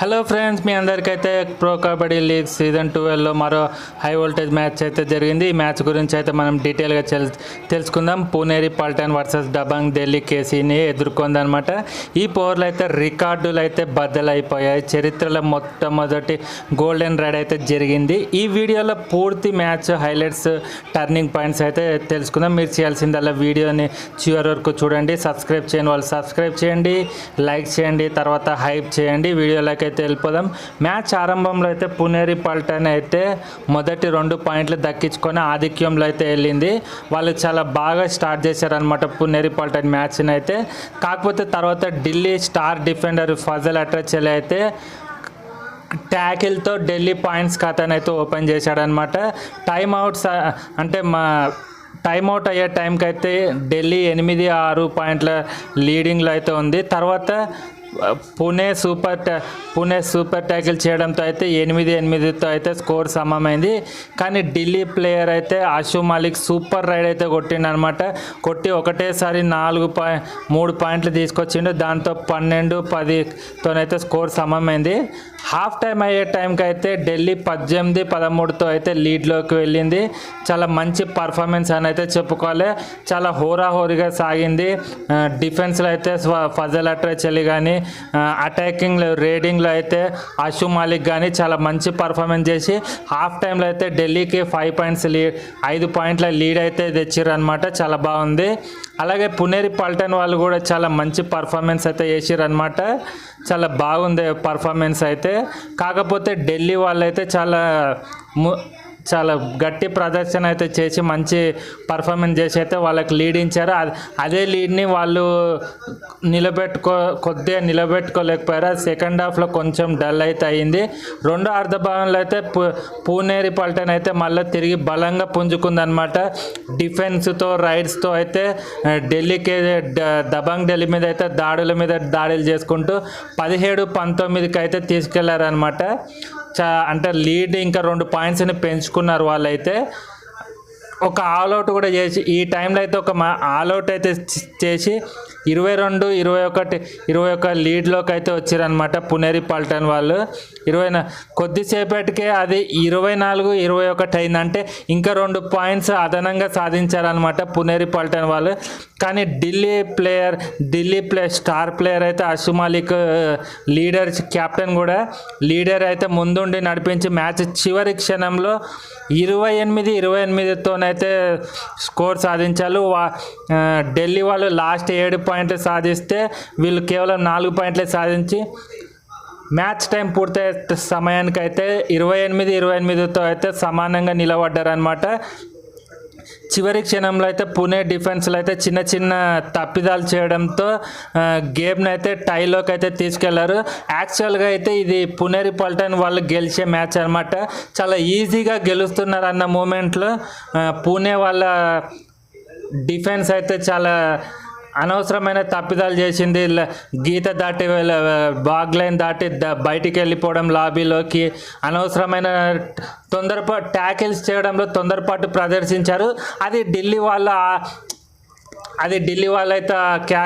Hello friends మీ అందరికైతే pro kabaddi league season ట్వెల్వ్లో మరో హై వోల్టేజ్ మ్యాచ్ అయితే జరిగింది. ఈ మ్యాచ్ గురించి అయితే మనం డీటెయిల్గా తెలు తెలుసుకుందాం. పూనేరి పల్టన్ వర్సెస్ డబాంగ్ ఢిల్లీ కేసీని ఎదుర్కొందనమాట ఈ పోర్లు అయితే రికార్డులు అయితే బద్దలైపోయాయి. చరిత్రలో మొట్టమొదటి గోల్డెన్ రైడ్ అయితే జరిగింది. ఈ వీడియోలో పూర్తి మ్యాచ్ హైలైట్స్ టర్నింగ్ పాయింట్స్ అయితే తెలుసుకుందాం. మీరు చేయాల్సిందల్లా వీడియోని చివరి వరకు చూడండి. సబ్స్క్రైబ్ చేయని వాళ్ళు సబ్స్క్రైబ్ చేయండి. లైక్ చేయండి. తర్వాత హైప్ చేయండి. వీడియోలోకి అయితే వెళ్ళిపోదాం. మ్యాచ్ ఆరంభంలో అయితే పునేరి పల్టన్ అయితే మొదటి రెండు పాయింట్లు దక్కించుకొని ఆధిక్యంలో అయితే వెళ్ళింది. వాళ్ళు చాలా బాగా స్టార్ట్ చేశారనమాట పునేరి పల్టన్ మ్యాచ్ని అయితే. కాకపోతే తర్వాత Delhi star defender Fazel Atrachali అయితే ట్యాకిల్తో ఢిల్లీ పాయింట్స్ ఖాతాను అయితే ఓపెన్ చేశాడనమాట టైం అవుట్స్ అంటే మా టైమ్అవుట్ అయ్యే టైంకి అయితే ఢిల్లీ ఎనిమిది ఆరు పాయింట్ల లీడింగ్లో అయితే ఉంది. తర్వాత ఆ, పుణే సూపర్ టా పుణే సూపర్ ట్యాకిల్ చేయడంతో అయితే ఎనిమిది ఎనిమిదితో అయితే స్కోర్ సమమైంది. కానీ ఢిల్లీ ప్లేయర్ అయితే అషు మాలిక్ సూపర్ రైడ్ అయితే కొట్టిండనమాట. కొట్టి ఒకటేసారి నాలుగు పాయి మూడు పాయింట్లు తీసుకొచ్చిండు. దాంతో పన్నెండు పదితోనైతే స్కోర్ సమమైంది. హాఫ్ టైం అయ్యే టైంకి అయితే ఢిల్లీ పద్దెనిమిది పదమూడుతో అయితే లీడ్లోకి వెళ్ళింది. చాలా మంచి పర్ఫార్మెన్స్ అని అయితే చెప్పుకోవాలి. చాలా హోరాహోరీగా సాగింది. డిఫెన్స్లో అయితే ఫజల్ ఫజల్ చెల్లి కానీ కానీ అటాకింగ్లో రేడింగ్లో అయితే అషు మాలిక్ కానీ చాలా మంచి పర్ఫార్మెన్స్ చేసి హాఫ్ టైంలో అయితే ఢిల్లీకి ఫైవ్ పాయింట్స్ లీడ్ ఐదు పాయింట్ల లీడ్ అయితే తెచ్చారు అనమాట చాలా బాగుంది. అలాగే పునేరి పల్టన్ వాళ్ళు కూడా చాలా మంచి పర్ఫార్మెన్స్ అయితే చేసారు అనమాట చాలా బాగుంది పర్ఫార్మెన్స్ అయితే. కాకపోతే ఢిల్లీ వాళ్ళు అయితే చాలా ము- చాలా గట్టి ప్రదర్శన అయితే చేసి మంచి పర్ఫార్మెన్స్ చేసి అయితే వాళ్ళకి లీడ్ ఇచ్చారు. అదే లీడ్ని వాళ్ళు నిలబెట్టుకో కొద్దిగా నిలబెట్టుకోలేకపోయారు. సెకండ్ హాఫ్లో కొంచెం డల్ అయితే అయింది. రెండో అర్ధభాగంలో అయితే పూనేరి పల్టన్ అయితే మళ్ళీ తిరిగి బలంగా పుంజుకుందనమాట డిఫెన్స్తో రైడ్స్తో అయితే ఢిల్లీకి దబంగ్ దబాంగ్ ఢిల్లీ మీద అయితే దాడుల మీద దాడులు చేసుకుంటూ పదిహేడు పంతొమ్మిదికి అయితే తీసుకెళ్ళారనమాట చా అంటే లీడ్ ఇంకా రెండు పాయింట్స్ని పెంచుకున్నారు వాళ్ళైతే. ఒక ఆల్అవుట్ కూడా చేసి ఈ టైంలో అయితే ఒక మా ఆల్అవుట్ అయితే చేసి ఇరవై రెండు ఇరవై ఒకటి ఇరవై ఒక లీడ్లోకి అయితే వచ్చారనమాట పునేరి పల్టన్ వాళ్ళు. ఇరవై కొద్దిసేపటికే అది ఇరవై నాలుగు ఇరవై ఒకటి అయిందంటే ఇంకా రెండు పాయింట్స్ అదనంగా సాధించారనమాట పునేరి పల్టన్ వాళ్ళు. కానీ Delhi player Delhi play star player అయితే అషు మాలిక్ లీడర్ కెప్టెన్ కూడా. లీడర్ అయితే ముందుండి నడిపించి మ్యాచ్ చివరి క్షణంలో ఇరవై ఎనిమిది ఇరవై ఎనిమిదితోనైతే స్కోర్ సాధించారు. వా- ఢిల్లీ వాళ్ళు లాస్ట్ ఏడు పాయింట్ పాయింట్లు సాధిస్తే వీళ్ళు కేవలం నాలుగు పాయింట్లే సాధించి మ్యాచ్ టైం పూర్తయ్యే సమయానికి అయితే ఇరవై ఎనిమిది ఇరవై ఎనిమిదితో అయితే సమానంగా నిలబడ్డారనమాట చివరి క్షణంలో అయితే పుణే డిఫెన్స్లో అయితే చిన్న చిన్న తప్పిదాలు చేయడంతో గేమ్ని అయితే టైలోకి అయితే తీసుకెళ్ళారు. యాక్చువల్గా అయితే ఇది పునేరి పల్టన్ వాళ్ళు గెలిచే మ్యాచ్ అనమాట చాలా ఈజీగా గెలుస్తున్నారు అన్న మూమెంట్లో పూణే వాళ్ళ డిఫెన్స్ అయితే చాలా అనవసరమైన తప్పిదాలు చేసింది గీత దాటి బాగ్ లైన్ దాటి బయటికి వెళ్ళిపోవడం లాబీలోకి అనవసరమైన తొందరపాటు ట్యాకిల్స్ చేయడంలో తొందరపాటు ప్రదర్శించారు. అది ఢిల్లీ వాళ్ళ అది ఢిల్లీ వాళ్ళైతే క్యా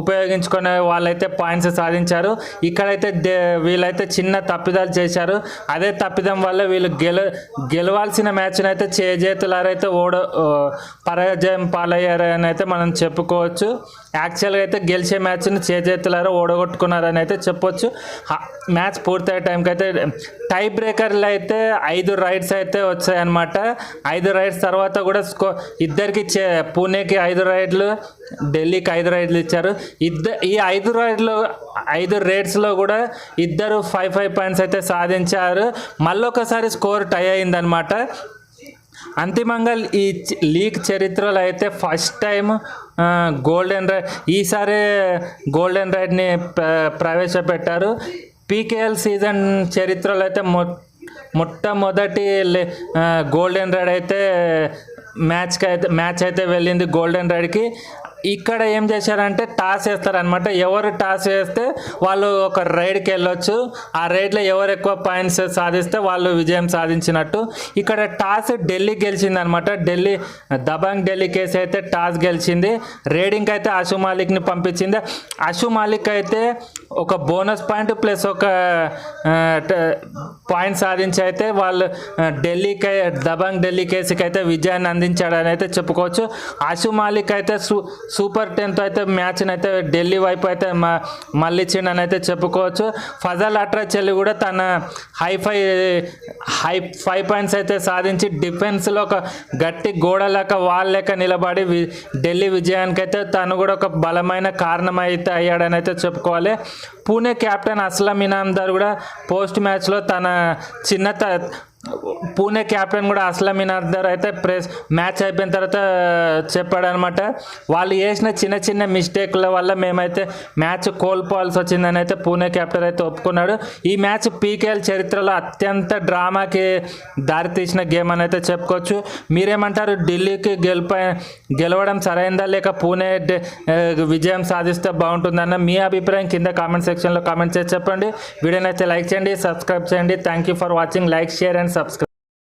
ఉపయోగించుకునే వాళ్ళైతే పాయింట్స్ సాధించారు. ఇక్కడైతే వీళ్ళైతే చిన్న తప్పిదాలు చేశారు. అదే తప్పిదం వల్ల వీళ్ళు గెల గెలవాల్సిన మ్యాచ్ని అయితే చేజేతులారైతే ఓడ పరాజయం పాలయ్యారని అయితే మనం చెప్పుకోవచ్చు. యాక్చువల్గా అయితే గెలిచే మ్యాచ్ని చేజేతులారు ఓడగొట్టుకున్నారని అయితే చెప్పొచ్చు మ్యాచ్ పూర్తయ్యే టైంకి అయితే టై బ్రేకర్లు అయితే ఐదు రైడ్స్ అయితే వచ్చాయన్నమాట. ఐదు రైడ్స్ తర్వాత కూడా స్కో ఇద్దరికి చే పూణేకి ఐదు రైడ్లు ఢిల్లీకి ఐదు రైడ్లు ఇచ్చారు. ఇద్ద ఈ ఐదు రైడ్లు ఐదు రేట్స్లో కూడా ఇద్దరు ఫైవ్ ఫైవ్ పాయింట్స్ అయితే సాధించారు. మళ్ళొకసారి స్కోర్ టై అయిందనమాట అంతిమంగా ఈ లీగ్ చరిత్రలో అయితే ఫస్ట్ టైం గోల్డెన్ రైడ్ ఈసారి గోల్డెన్ రైడ్ని ప్రవేశపెట్టారు. పీకేఎల్ సీజన్ చరిత్రలో అయితే మొ మొట్టమొదటి గోల్డెన్ రైడ్ అయితే మ్యాచ్కి అయితే మ్యాచ్ అయితే వెళ్ళింది గోల్డెన్ రైడ్కి. ఇక్కడ ఏం చేశారంటే టాస్ వేస్తారనమాట ఎవరు టాస్ వేస్తే వాళ్ళు ఒక రైడ్కి వెళ్ళొచ్చు. ఆ రైడ్లో ఎవరు ఎక్కువ పాయింట్స్ సాధిస్తే వాళ్ళు విజయం సాధించినట్టు. ఇక్కడ టాస్ ఢిల్లీ గెలిచింది అనమాట ఢిల్లీ దబాంగ్ ఢిల్లీ కేసు అయితే టాస్ గెలిచింది. రైడింగ్కి అయితే అశు మాలిక్ని పంపించింది. అశు మాలిక్ అయితే ఒక బోనస్ పాయింట్ ప్లస్ ఒక పాయింట్ సాధించి అయితే వాళ్ళు ఢిల్లీకి దబాంగ్ ఢిల్లీ కేసుకి అయితే విజయాన్ని అందించాడని అయితే చెప్పుకోవచ్చు. అశు మాలిక్ అయితే సూపర్ టెన్త్ అయితే మ్యాచ్ని అయితే ఢిల్లీ వైపు అయితే మ- మళ్ళించిండని అయితే చెప్పుకోవచ్చు. ఫజల్ అట్రా చెల్లి కూడా తన హైఫై హై ఫైవ్ పాయింట్స్ అయితే సాధించి డిఫెన్స్లో ఒక గట్టి గోడ లెక్క నిలబడి ఢిల్లీ విజయానికి అయితే తను కూడా ఒక బలమైన కారణం అయితే అయ్యాడని అయితే చెప్పుకోవాలి. పూణే కెప్టెన్ అస్లం ఇనామ్దార్ కూడా పోస్ట్ మ్యాచ్లో తన చిన్న పూణే కెప్టెన్ కూడా అస్లం ఇనామ్దార్ అయితే ప్రెస్ మ్యాచ్ అయిపోయిన తర్వాత చెప్పాడనమాట. వాళ్ళు చేసిన చిన్న చిన్న మిస్టేక్ల వల్ల మేమైతే మ్యాచ్ కోల్పోవాల్సి వచ్చిందని అయితే పూణే కెప్టెన్ అయితే ఒప్పుకున్నాడు. ఈ మ్యాచ్ పీకేఎల్ చరిత్రలో అత్యంత డ్రామాకి దారితీసిన గేమ్ అని అయితే చెప్పుకోవచ్చు. మీరేమంటారు? ఢిల్లీకి గెలిప గెలవడం సరైందా? లేక పూణే విజయం సాధిస్తే బాగుంటుందన్న మీ అభిప్రాయం కింద కామెంట్ సెక్షన్లో కామెంట్ చేసి చెప్పండి. వీడియోనైతే లైక్ చేయండి సబ్స్క్రైబ్ చేయండి. Thank you for watching. Like share and subscribe